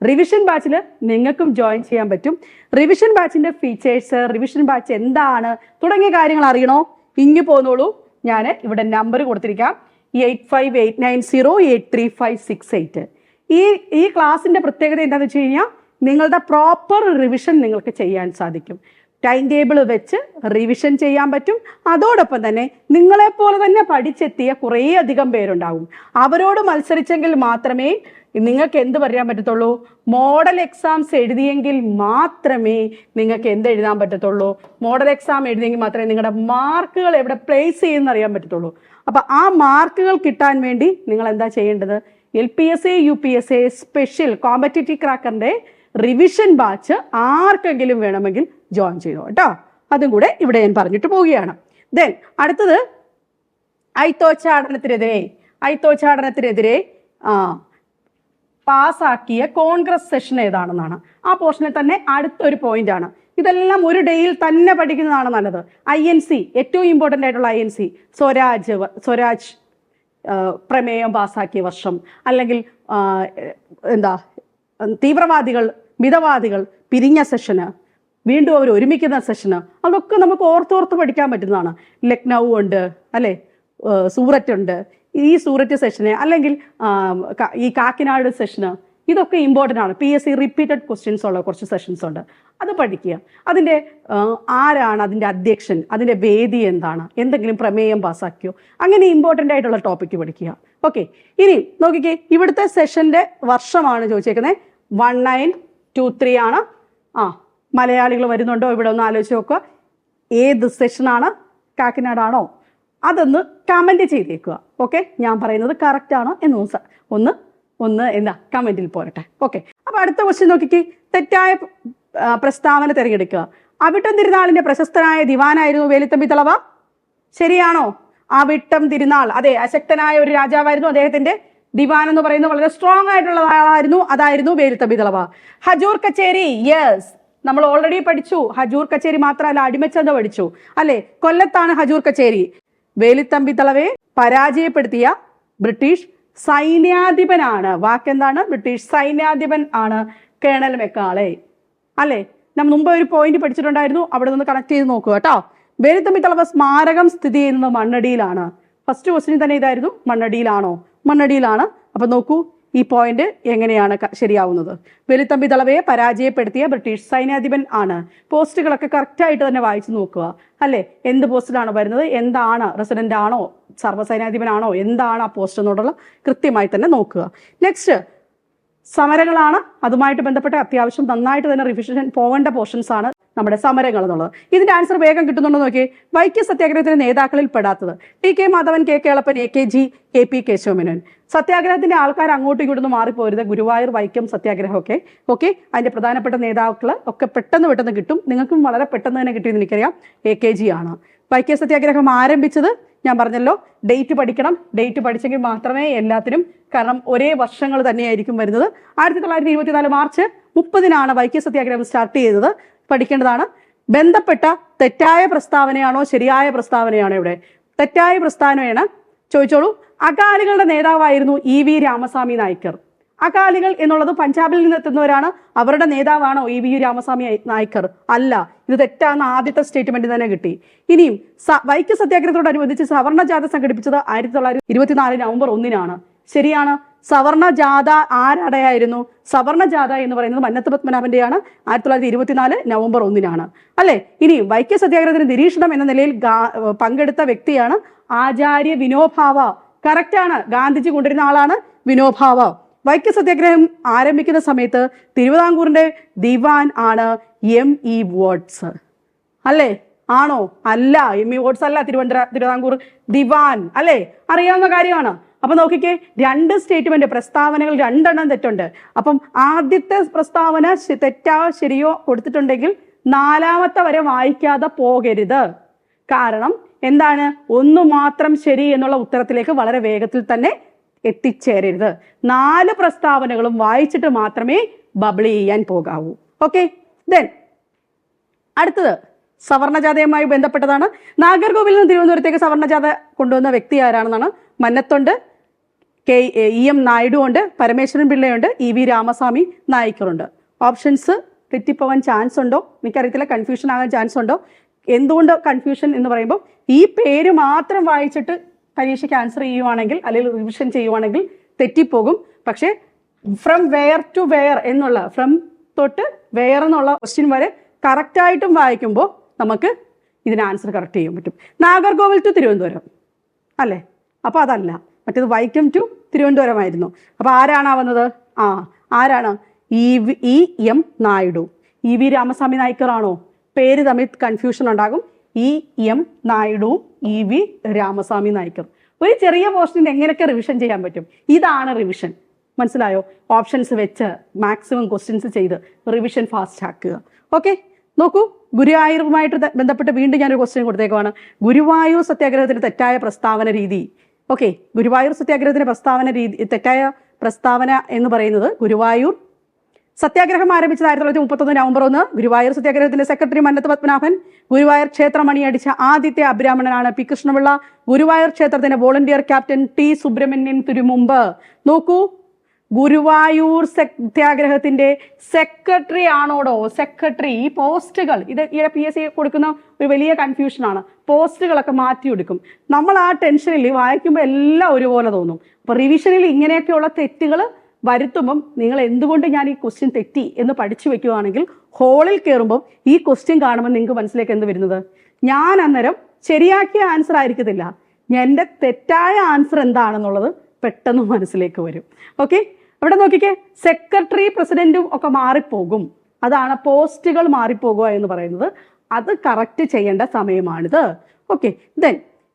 revision ബാച്ചിൽ നിങ്ങൾക്കും ജോയിൻ ചെയ്യാൻ പറ്റും. റിവിഷൻ ബാച്ചിന്റെ ഫീച്ചേഴ്സ് റിവിഷൻ ബാച്ച് എന്താണ് തുടങ്ങിയ കാര്യങ്ങൾ അറിയണോ? ഇങ്ങു പോന്നോളൂ. ഞാൻ ഇവിടെ number കൊടുത്തിരിക്കാം. Eight five eight nine zero eight three five six eight. ഈ ഈ ക്ലാസ്സിന്റെ പ്രത്യേകത എന്താണെന്ന് വെച്ച് കഴിഞ്ഞാൽ നിങ്ങളുടെ പ്രോപ്പർ റിവിഷൻ നിങ്ങൾക്ക് ചെയ്യാൻ സാധിക്കും. ടൈം ടേബിൾ വെച്ച് റിവിഷൻ ചെയ്യാൻ പറ്റും. അതോടൊപ്പം തന്നെ നിങ്ങളെപ്പോലെ തന്നെ പഠിച്ചെത്തിയ കുറേയധികം പേരുണ്ടാവും. അവരോട് മത്സരിച്ചെങ്കിൽ മാത്രമേ നിങ്ങൾക്ക് എന്ത് പറയാൻ പറ്റത്തുള്ളൂ? മോഡൽ എക്സാംസ് എഴുതിയെങ്കിൽ മാത്രമേ നിങ്ങൾക്ക് എന്ത് എഴുതാൻ പറ്റത്തുള്ളൂ? മോഡൽ എക്സാം എഴുതിയെങ്കിൽ മാത്രമേ നിങ്ങളുടെ മാർക്കുകൾ എവിടെ പ്ലേസ് ചെയ്യുന്ന അറിയാൻ പറ്റത്തുള്ളൂ. അപ്പൊ ആ മാർക്കുകൾ കിട്ടാൻ വേണ്ടി നിങ്ങൾ എന്താ ചെയ്യേണ്ടത്? L P S A U P S A special competitive ക്രാക്കറിന്റെ revision batch ആർക്കെങ്കിലും വേണമെങ്കിൽ ജോയിൻ ചെയ്തോ കേട്ടോ. അതും കൂടെ ഇവിടെ ഞാൻ പറഞ്ഞിട്ട് പോവുകയാണ്. ദെൻ അടുത്തത് ഐത്തോച്ചാടനത്തിനെതിരെ ഐത്തോച്ചാടനത്തിനെതിരെ ആ പാസാക്കിയ കോൺഗ്രസ് സെഷൻ ഏതാണെന്നാണ്. ആ പോർഷനിൽ തന്നെ അടുത്തൊരു പോയിന്റ് ആണ്. ഇതെല്ലാം ഒരു ഡേയിൽ തന്നെ പഠിക്കുന്നതാണ് നല്ലത്. ഐ എൻ സി ഏറ്റവും ഇമ്പോർട്ടന്റ് ആയിട്ടുള്ള I N C Swaraj Swaraj പ്രമേയം പാസാക്കിയ വർഷം. അല്ലെങ്കിൽ എന്താ തീവ്രവാദികൾ മിതവാദികൾ പിരിഞ്ഞ സെഷന് വീണ്ടും അവർ ഒരുമിക്കുന്ന സെഷന് അതൊക്കെ നമുക്ക് ഓർത്തോർത്ത് പഠിക്കാൻ പറ്റുന്നതാണ്. ലക്നൗ ഉണ്ട് അല്ലേ? സൂററ്റ് ഉണ്ട്. ഈ സൂററ്റ് സെഷന് അല്ലെങ്കിൽ ഈ കാക്കിനാട് സെഷന് ഇതൊക്കെ ഇമ്പോർട്ടന്റ് ആണ്. P S C repeated questions ഉള്ള കുറച്ച് സെഷൻസ് ഉണ്ട്. അത് പഠിക്കുക. അതിന്റെ ആരാണ് അതിന്റെ അധ്യക്ഷൻ? അതിന്റെ വേദി എന്താണ്? എന്തെങ്കിലും പ്രമേയം പാസ്സാക്കിയോ അങ്ങനെ ഇമ്പോർട്ടന്റ് ആയിട്ടുള്ള ടോപ്പിക്ക് പഠിക്കുക. ഓക്കെ ഇനി നോക്കിക്കേ ഇവിടുത്തെ സെഷന്റെ വർഷമാണ് ചോദിച്ചേക്കുന്നത് വൺ നയൻ ടു ത്രീ ആണ്. ആ മലയാളികൾ വരുന്നുണ്ടോ? ഇവിടെ ഒന്ന് ആലോചിച്ച് നോക്കുക. ഏത് സെഷനാണ്? കാക്കിനാടാണോ? അതൊന്ന് കമന്റ് ചെയ്തേക്കുക. ഓക്കെ ഞാൻ പറയുന്നത് കറക്റ്റ് ആണോ എന്ന് ഒന്ന് ഒന്ന് എന്താ കമന്റിൽ പോരട്ടെ. ഓക്കെ അപ്പോൾ അടുത്ത ക്വസ്റ്റ്യൻ നോക്കിക്ക്. തെറ്റായ പ്രസ്താവന തിരഞ്ഞെടുക്കുക. അവിട്ടം തിരുനാളിന്റെ പ്രശസ്തനായ ദിവാനായിരുന്നു വേലിത്തമ്പി തളവ. ശരിയാണോ? അവിട്ടം തിരുനാൾ. അതെ അശക്തനായ ഒരു രാജാവായിരുന്നു അദ്ദേഹത്തിന്റെ ദിവാൻ എന്ന് പറയുന്നത് വളരെ സ്ട്രോങ് ആയിട്ടുള്ള ആളായിരുന്നു. അതായിരുന്നു വേലിത്തമ്പി തളവ. ഹജൂർ കച്ചേരി. യെസ് നമ്മൾ ഓൾറെഡി പഠിച്ചു. ഹജൂർ കച്ചേരി മാത്രമല്ല അടിമച്ചന്ത പഠിച്ചു. അല്ലെ? കൊല്ലത്താണ് ഹജൂർ കച്ചേരി. വേലിത്തമ്പി തളവെ പരാജയപ്പെടുത്തിയ ബ്രിട്ടീഷ് സൈന്യാധിപനാണ്. വാക്കെന്താണ്? ബ്രിട്ടീഷ് സൈന്യാധിപൻ ആണ് കേണൽ മെക്കാളെ. അല്ലെ? നമ്മൾ മുമ്പ് ഒരു പോയിന്റ് പഠിച്ചിട്ടുണ്ടായിരുന്നു. അവിടെ നിന്ന് കണക്ട് ചെയ്ത് നോക്കുക കേട്ടോ. വേലിത്തമ്പി തളവ സ്മാരകം സ്ഥിതി ചെയ്യുന്നത് മണ്ണടിയിലാണ്. ഫസ്റ്റ് ക്വസ്റ്റിൻ തന്നെ ഇതായിരുന്നു. മണ്ണടിയിലാണോ? മണ്ണടിയിലാണ്. അപ്പൊ നോക്കൂ. ഈ പോയിന്റ് എങ്ങനെയാണ് ശരിയാവുന്നത്? വെലുത്തമ്പി ദളവയെ പരാജയപ്പെടുത്തിയ ബ്രിട്ടീഷ് സൈന്യാധിപൻ ആണ്. പോസ്റ്റുകളൊക്കെ കറക്റ്റായിട്ട് തന്നെ വായിച്ചു നോക്കുക. അല്ലെ? എന്ത് പോസ്റ്റിലാണ് വരുന്നത്? എന്താണ് റെസിഡന്റ് ആണോ? സർവസൈന്യാധിപനാണോ? എന്താണ് ആ പോസ്റ്റ് എന്നോടുള്ള കൃത്യമായി തന്നെ നോക്കുക. നെക്സ്റ്റ് സമരങ്ങളാണ്. അതുമായിട്ട് ബന്ധപ്പെട്ട അത്യാവശ്യം നന്നായിട്ട് തന്നെ റിവിഷൻ പോകേണ്ട പോർഷൻസ് ആണ് നമ്മുടെ സമരങ്ങൾ എന്നുള്ളത് ഇതിന്റെ ആൻസർ വേഗം കിട്ടുന്നുണ്ടോ നോക്കിയേ. വൈക്യ സത്യാഗ്രഹത്തിന്റെ നേതാക്കളിൽ പെടാത്തത്. T K Madhavan K Kelappan A K G A P Kesava Menon സത്യാഗ്രഹത്തിന്റെ ആൾക്കാർ അങ്ങോട്ടും ഇങ്ങോട്ടും മാറിപ്പോരുത്. ഗുരുവായൂർ വൈക്കം സത്യാഗ്രഹം ഒക്കെ ഓക്കെ? അതിന്റെ പ്രധാനപ്പെട്ട നേതാക്കൾ ഒക്കെ പെട്ടെന്ന് പെട്ടെന്ന് കിട്ടും. നിങ്ങൾക്കും വളരെ പെട്ടെന്ന് തന്നെ കിട്ടിയെന്ന് എനിക്കറിയാം. എ കെ ജി ആണ്. വൈക്കം സത്യാഗ്രഹം ആരംഭിച്ചത് ഞാൻ പറഞ്ഞല്ലോ ഡേറ്റ് പഠിക്കണം. ഡേറ്റ് പഠിച്ചെങ്കിൽ മാത്രമേ എല്ലാത്തിനും കാരണം ഒരേ വർഷങ്ങൾ തന്നെയായിരിക്കും വരുന്നത്. ആയിരത്തി തൊള്ളായിരത്തി ഇരുപത്തിനാല് മാർച്ച് മുപ്പതിനാണ് വൈക്യ സത്യാഗ്രഹം സ്റ്റാർട്ട് ചെയ്തത്. പഠിക്കേണ്ടതാണ്. ബന്ധപ്പെട്ട തെറ്റായ പ്രസ്താവനയാണോ ശരിയായ പ്രസ്താവനയാണോ ഇവിടെ? തെറ്റായ പ്രസ്താവനയാണ്. ചോദിച്ചോളൂ. അകാലികളുടെ നേതാവായിരുന്നു ഇ വി രാമസ്വാമി നായ്ക്കർ. അകാലികൾ എന്നുള്ളത് പഞ്ചാബിൽ നിന്ന് എത്തുന്നവരാണ് അവരുടെ നേതാവാണോ ഇ വി രാമസ്വാമി നായ്ക്കർ? അല്ല ഇത് തെറ്റാന്ന് ആദ്യത്തെ സ്റ്റേറ്റ്മെന്റ് തന്നെ കിട്ടി. ഇനിയും വൈക്കം സത്യാഗ്രഹത്തോടനുബന്ധിച്ച് സവർണ ജാഥ സംഘടിപ്പിച്ചത് ആയിരത്തി തൊള്ളായിരത്തി ഇരുപത്തിനാല് നവംബർ ഒന്നിനാണ്. ശരിയാണ് സവർണ ജാഥ ആരടയായിരുന്നു? സവർണ ജാഥ എന്ന് പറയുന്നത് മന്നത്ത് പത്മനാഭന്റെയാണ് ആയിരത്തി തൊള്ളായിരത്തി ഇരുപത്തിനാല് നവംബർ ഒന്നിനാണ്. അല്ലെ? ഇനി വൈക്കം സത്യാഗ്രഹത്തിന് നിരീക്ഷണം എന്ന നിലയിൽ പങ്കെടുത്ത വ്യക്തിയാണ് ആചാര്യ വിനോഭാവ. കറക്റ്റാണ് ഗാന്ധിജി കൊണ്ടിരുന്ന ആളാണ് വിനോഭാവ. വൈക്കം സത്യാഗ്രഹം ആരംഭിക്കുന്ന സമയത്ത് തിരുവിതാംകൂറിന്റെ ദിവാൻ ആണ് എം ഇ വോട്ട്സ് അല്ലേ? ആണോ? അല്ല എം ഇ വോട്ട്സ് അല്ല തിരുവനന്തപുരം തിരുവിതാംകൂർ ദിവാൻ. അല്ലേ? അറിയാവുന്ന കാര്യമാണ്. അപ്പൊ നോക്കിക്കേ രണ്ട് സ്റ്റേറ്റ്മെന്റ് പ്രസ്താവനകൾ രണ്ടെണ്ണം തെറ്റുണ്ട്. അപ്പം ആദ്യത്തെ പ്രസ്താവന തെറ്റാ ശരിയോ കൊടുത്തിട്ടുണ്ടെങ്കിൽ നാലാമത്തെ വരെ വായിക്കാതെ പോകരുത്. കാരണം എന്താണ്? ഒന്ന് മാത്രം ശരി എന്നുള്ള ഉത്തരത്തിലേക്ക് വളരെ വേഗത്തിൽ തന്നെ എത്തിച്ചേരരുത്. നാല് പ്രസ്താവനകളും വായിച്ചിട്ട് മാത്രമേ ബബിൾ ചെയ്യാൻ പോകാവൂ. ഓക്കെ? ദെൻ അടുത്തത്. സവർണജാതയുമായി ബന്ധപ്പെട്ടതാണ്. നാഗർകോവിലിൽ നിന്ന് തിരുവനന്തപുരത്തേക്ക് സവർണജാത കൊണ്ടുവന്ന വ്യക്തി ആരാണെന്നാണ് മന്നത്തുണ്ട്. കെ ഇ എം നായിഡു ഉണ്ട് പരമേശ്വരൻ പിള്ളയുണ്ട് ഇ വി രാമസ്വാമി നായിക്കറുണ്ട്. ഓപ്ഷൻസ് തെറ്റിപ്പോവാൻ ചാൻസ് ഉണ്ടോ? എനിക്കറിയത്തില്ല കൺഫ്യൂഷൻ ആകാൻ ചാൻസ് ഉണ്ടോ? എന്തുകൊണ്ട് കൺഫ്യൂഷൻ എന്ന് പറയുമ്പോൾ ഈ പേര് മാത്രം വായിച്ചിട്ട് പരീക്ഷയ്ക്ക് ആൻസർ ചെയ്യുവാണെങ്കിൽ അല്ലെങ്കിൽ റിവിഷൻ ചെയ്യുവാണെങ്കിൽ തെറ്റിപ്പോകും. പക്ഷേ ഫ്രം വെയർ ടു വെയർ എന്നുള്ള ഫ്രം തൊട്ട് വെയർ എന്നുള്ള ക്വസ്റ്റ്യൻ വരെ കറക്റ്റായിട്ടും വായിക്കുമ്പോൾ നമുക്ക് ഇതിന് ആൻസർ കറക്റ്റ് ചെയ്യാൻ പറ്റും. നാഗർകോവിൽ ടു തിരുവനന്തപുരം. അല്ലേ? അപ്പോൾ അതല്ല. മറ്റേത് വൈക്കം ടു തിരുവനന്തപുരമായിരുന്നു അപ്പോൾ ആരാണാവുന്നത് ആ ആരാണ്? E E M Naidu. E V Ramaswami നായ്ക്കറാണോ? പേര് തമ്മിൽ കൺഫ്യൂഷൻ ഉണ്ടാകും. ഇ എം നായിഡുവും ഇ വി രാമസ്വാമി നായ്ക്കർ ഒരു ചെറിയ പോസ്റ്റിന് എങ്ങനെയൊക്കെ റിവിഷൻ ചെയ്യാൻ പറ്റും? ഇതാണ് റിവിഷൻ മനസ്സിലായോ? ഓപ്ഷൻസ് വെച്ച് മാക്സിമം ക്വസ്റ്റ്യൻസ് ചെയ്ത് റിവിഷൻ ഫാസ്റ്റ് ആക്കുക. ഓക്കെ നോക്കൂ ഗുരുവായൂരുമായിട്ട് ബന്ധപ്പെട്ട് വീണ്ടും ഞാനൊരു ക്വസ്റ്റ്യൻ കൊടുത്തേക്കുവാണ്. ഗുരുവായൂർ സത്യാഗ്രഹത്തിന്റെ തെറ്റായ പ്രസ്താവന രീതി. ഓക്കെ ഗുരുവായൂർ സത്യാഗ്രഹത്തിന്റെ പ്രസ്താവന രീതി തെറ്റായ പ്രസ്താവന എന്ന് പറയുന്നത് ഗുരുവായൂർ സത്യാഗ്രഹം ആരംഭിച്ചത് ആയിരത്തി തൊള്ളായിരത്തി മുപ്പത്തൊന്ന് നവംബർ ഒന്ന്. ഗുരുവായൂർ സത്യാഗ്രഹത്തിന്റെ സെക്രട്ടറി മന്നത്ത് പത്മനാഭൻ ഗുരുവായൂർ ക്ഷേത്രമണി അടിച്ച ആദ്യത്തെ അബ്രാഹ്മണനാണ് പി. കൃഷ്ണപിള്ള. ഗുരുവായൂർ ക്ഷേത്രത്തിന്റെ volunteer captain T. Subramanian Thirumumbu. നോക്കൂ ഗുരുവായൂർ സത്യാഗ്രഹത്തിന്റെ സെക്രട്ടറി ആണോടോ? സെക്രട്ടറി ഈ പോസ്റ്റുകൾ. ഇത് ഈ പി. എസ്. സി. കൊടുക്കുന്ന ഒരു വലിയ കൺഫ്യൂഷനാണ് പോസ്റ്റുകളൊക്കെ മാറ്റിയെടുക്കും. നമ്മൾ ആ ടെൻഷനിൽ വായിക്കുമ്പോൾ എല്ലാം ഒരുപോലെ തോന്നും. അപ്പൊ റിവിഷനിൽ ഇങ്ങനെയൊക്കെയുള്ള തെറ്റുകൾ വരുത്തുമ്പം നിങ്ങൾ എന്തുകൊണ്ട് ഞാൻ ഈ ക്വസ്റ്റ്യൻ തെറ്റി എന്ന് പഠിച്ചു വെക്കുകയാണെങ്കിൽ ഹോളിൽ കയറുമ്പം ഈ ക്വസ്റ്റ്യൻ കാണുമ്പോൾ നിങ്ങൾക്ക് മനസ്സിലേക്ക് എന്ത് വരുന്നത്? ഞാൻ അന്നേരം ശരിയാക്കിയ ആൻസർ ആയിരിക്കത്തില്ല. എന്റെ തെറ്റായ ആൻസർ എന്താണെന്നുള്ളത് പെട്ടെന്ന് മനസ്സിലേക്ക് വരും. ഓക്കെ അവിടെ നോക്കിക്കേ സെക്രട്ടറി പ്രസിഡന്റും ഒക്കെ മാറിപ്പോകും. അതാണ് പോസ്റ്റുകൾ മാറിപ്പോകുക എന്ന് പറയുന്നത്. അത് കറക്റ്റ് ചെയ്യേണ്ട സമയമാണിത്. ഓക്കെ ദെൻ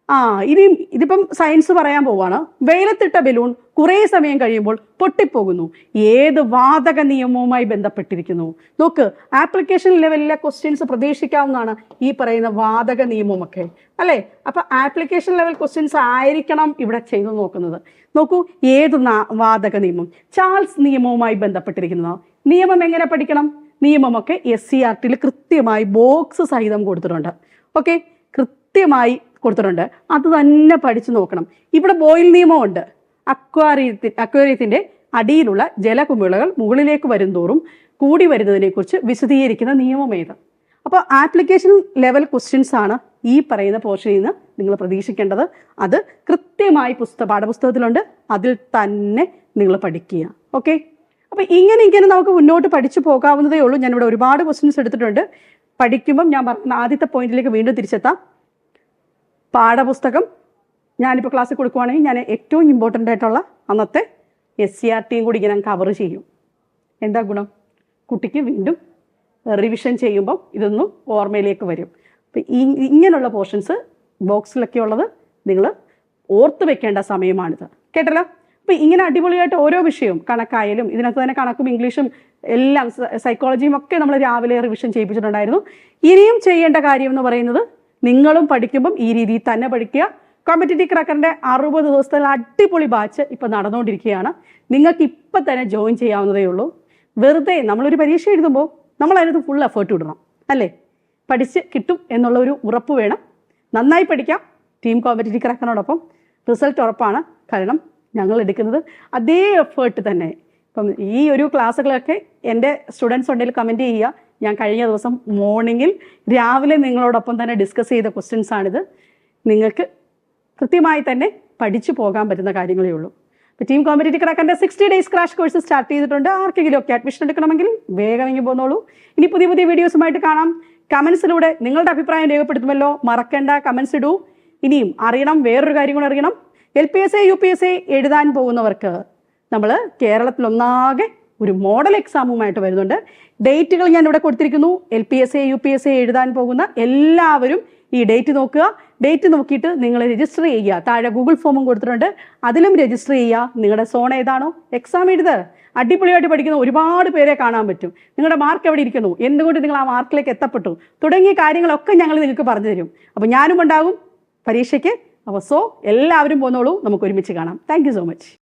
ആ ഇനിയും ഇതിപ്പം സയൻസ് പറയാൻ പോവാണ്. വെയിലത്തിട്ട ബലൂൺ കുറേ സമയം കഴിയുമ്പോൾ പൊട്ടിപ്പോകുന്നു. ഏത് വാതക നിയമവുമായി ബന്ധപ്പെട്ടിരിക്കുന്നു? നോക്ക് ആപ്ലിക്കേഷൻ ലെവലിലെ ക്വസ്റ്റ്യൻസ് പ്രതീക്ഷിക്കാവുന്നതാണ് ഈ പറയുന്ന വാതക നിയമമൊക്കെ അല്ലേ? അപ്പൊ ആപ്ലിക്കേഷൻ ലെവൽ ക്വസ്റ്റ്യൻസ് ആയിരിക്കണം ഇവിടെ ചെയ്തു നോക്കുന്നത്. നോക്കൂ ഏത് വാതക നിയമം? ചാൾസ് നിയമവുമായി ബന്ധപ്പെട്ടിരിക്കുന്നത്. നിയമം എങ്ങനെ പഠിക്കണം? നിയമമൊക്കെ എസ് സി ആർ ടിയിൽ കൃത്യമായി ബോക്സ് സഹിതം കൊടുത്തിട്ടുണ്ട്. ഓക്കെ കൃത്യമായി കൊടുത്തിട്ടുണ്ട്. അത് തന്നെ പഠിച്ചു നോക്കണം. ഇവിടെ ബോയിൽ നിയമമുണ്ട് അക്വാറിയത്തി അക്വേറിയത്തിന്റെ അടിയിലുള്ള ജലകുമിളകൾ മുകളിലേക്ക് വരുംതോറും കൂടി വരുന്നതിനെക്കുറിച്ച് വിശദീകരിക്കുന്ന നിയമം ഏത്? അപ്പോൾ ആപ്ലിക്കേഷൻ ലെവൽ ക്വസ്റ്റ്യൻസ് ആണ് ഈ പറയുന്ന പോർഷനിൽ നിന്ന് നിങ്ങൾ പ്രതീക്ഷിക്കേണ്ടത്. അത് കൃത്യമായി പുസ്തക പാഠപുസ്തകത്തിലുണ്ട്. അതിൽ തന്നെ നിങ്ങൾ പഠിക്കുക. ഓക്കെ? അപ്പോൾ ഇങ്ങനെ ഇങ്ങനെ നമുക്ക് മുന്നോട്ട് പഠിച്ചു പോകാവുന്നതേ ഉള്ളൂ. ഞാനിവിടെ ഒരുപാട് ക്വസ്റ്റ്യൻസ് എടുത്തിട്ടുണ്ട്. പഠിക്കുമ്പം ഞാൻ പറഞ്ഞ ആദ്യത്തെ പോയിന്റിലേക്ക് വീണ്ടും തിരിച്ചെത്താം. പാഠപുസ്തകം ഞാനിപ്പോൾ ക്ലാസ്സിൽ കൊടുക്കുവാണെങ്കിൽ ഞാൻ ഏറ്റവും ഇമ്പോർട്ടന്റ് ആയിട്ടുള്ള അന്നത്തെ എസ് സി ആർ ടിയും കൂടി ഇങ്ങനെ കവർ ചെയ്യും. എന്താ ഗുണം? കുട്ടിക്ക് വീണ്ടും റിവിഷൻ ചെയ്യുമ്പം ഇതൊന്നും ഓർമ്മയിലേക്ക് വരും. അപ്പം ഇങ്ങനെയുള്ള പോർഷൻസ് ബോക്സിലൊക്കെ ഉള്ളത് നിങ്ങൾ ഓർത്ത് വെക്കേണ്ട സമയമാണിത്. കേട്ടല്ലോ? അപ്പം ഇങ്ങനെ അടിപൊളിയായിട്ട് ഓരോ വിഷയവും കണക്കായാലും ഇതിനകത്ത് തന്നെ കണക്കും ഇംഗ്ലീഷും എല്ലാം സൈക്കോളജിയും ഒക്കെ നമ്മൾ രാവിലെ റിവിഷൻ ചെയ്യിപ്പിച്ചിട്ടുണ്ടായിരുന്നു. ഇനിയും ചെയ്യേണ്ട കാര്യം എന്ന് പറയുന്നത് നിങ്ങളും പഠിക്കുമ്പം ഈ രീതിയിൽ തന്നെ പഠിക്കുക. കോമ്പറ്റേറ്റീവ് ക്രാക്കറിന്റെ അറുപത് ദിവസത്തെ അടിപൊളി ബാച്ച് ഇപ്പം നടന്നുകൊണ്ടിരിക്കുകയാണ്. നിങ്ങൾക്ക് ഇപ്പം തന്നെ ജോയിൻ ചെയ്യാവുന്നതേ ഉള്ളൂ. വെറുതെ നമ്മളൊരു പരീക്ഷ എഴുതുമ്പോൾ നമ്മൾ അതിനകത്ത് ഫുൾ എഫേർട്ട് ഇടണം അല്ലേ? പഠിച്ച് കിട്ടും എന്നുള്ള ഒരു ഉറപ്പ് വേണം. നന്നായി പഠിക്കാം. ടീം കോമ്പറ്റേറ്റീവ് ക്രാക്കറിനോടൊപ്പം റിസൾട്ട് ഉറപ്പാണ്. കാരണം ഞങ്ങൾ എടുക്കുന്നത് അതേ എഫേർട്ട് തന്നെ. അപ്പം ഈ ഒരു ക്ലാസ്സുകളൊക്കെ എന്റെ സ്റ്റുഡൻസ് ഉണ്ടെങ്കിൽ കമന്റ് ചെയ്യുക. ഞാൻ കഴിഞ്ഞ ദിവസം മോർണിംഗിൽ രാവിലെ നിങ്ങളോടൊപ്പം തന്നെ ഡിസ്കസ് ചെയ്ത ക്വസ്റ്റ്യൻസ് ആണിത്. നിങ്ങൾക്ക് കൃത്യമായി തന്നെ പഠിച്ചു പോകാൻ പറ്റുന്ന കാര്യങ്ങളേ ഉള്ളൂ. ഇപ്പോൾ team competitive ക്രാക്കറിന്റെ sixty days crash course start ചെയ്തിട്ടുണ്ട്. ആർക്കെങ്കിലും ഒക്കെ അഡ്മിഷൻ എടുക്കണമെങ്കിൽ വേഗം ഇങ്ങ് പോന്നോളൂ. ഇനി പുതിയ പുതിയ വീഡിയോസുമായിട്ട് കാണാം. കമൻസിലൂടെ നിങ്ങളുടെ അഭിപ്രായം രേഖപ്പെടുത്തുമല്ലോ. മറക്കണ്ട കമൻസ് ഇടൂ. ഇനിയും അറിയണം വേറൊരു കാര്യം കൂടെ അറിയണം. L P S A U P S A എഴുതാൻ പോകുന്നവർക്ക് നമ്മൾ കേരളത്തിലൊന്നാകെ ഒരു മോഡൽ എക്സാമുമായിട്ട് വരുന്നുണ്ട്. ഡേറ്റുകൾ ഞാൻ ഇവിടെ കൊടുത്തിരിക്കുന്നു. L P S A U P S A എഴുതാൻ പോകുന്ന എല്ലാവരും ഈ ഡേറ്റ് നോക്കുക. ഡേറ്റ് നോക്കിയിട്ട് നിങ്ങൾ രജിസ്റ്റർ ചെയ്യുക. താഴെ ഗൂഗിൾ ഫോമും കൊടുത്തിട്ടുണ്ട്. അതിലും രജിസ്റ്റർ ചെയ്യുക. നിങ്ങളുടെ സോൺ ഏതാണോ? എക്സാം എഴുത്. അടിപൊളിയായിട്ട് പഠിക്കുന്ന ഒരുപാട് പേരെ കാണാൻ പറ്റും. നിങ്ങളുടെ മാർക്ക് എവിടെ ഇരിക്കുന്നു? എന്തുകൊണ്ട് നിങ്ങൾ ആ മാർക്കിലേക്ക് എത്തപ്പെട്ടു? തുടങ്ങിയ കാര്യങ്ങളൊക്കെ ഞങ്ങൾ നിങ്ങൾക്ക് പറഞ്ഞു തരും. അപ്പോൾ ഞാനും ഉണ്ടാകും. പരീക്ഷയ്ക്ക്. അപ്പോൾ സോ എല്ലാവരും പോന്നോളൂ. നമുക്ക് ഒരുമിച്ച് കാണാം. Thank so much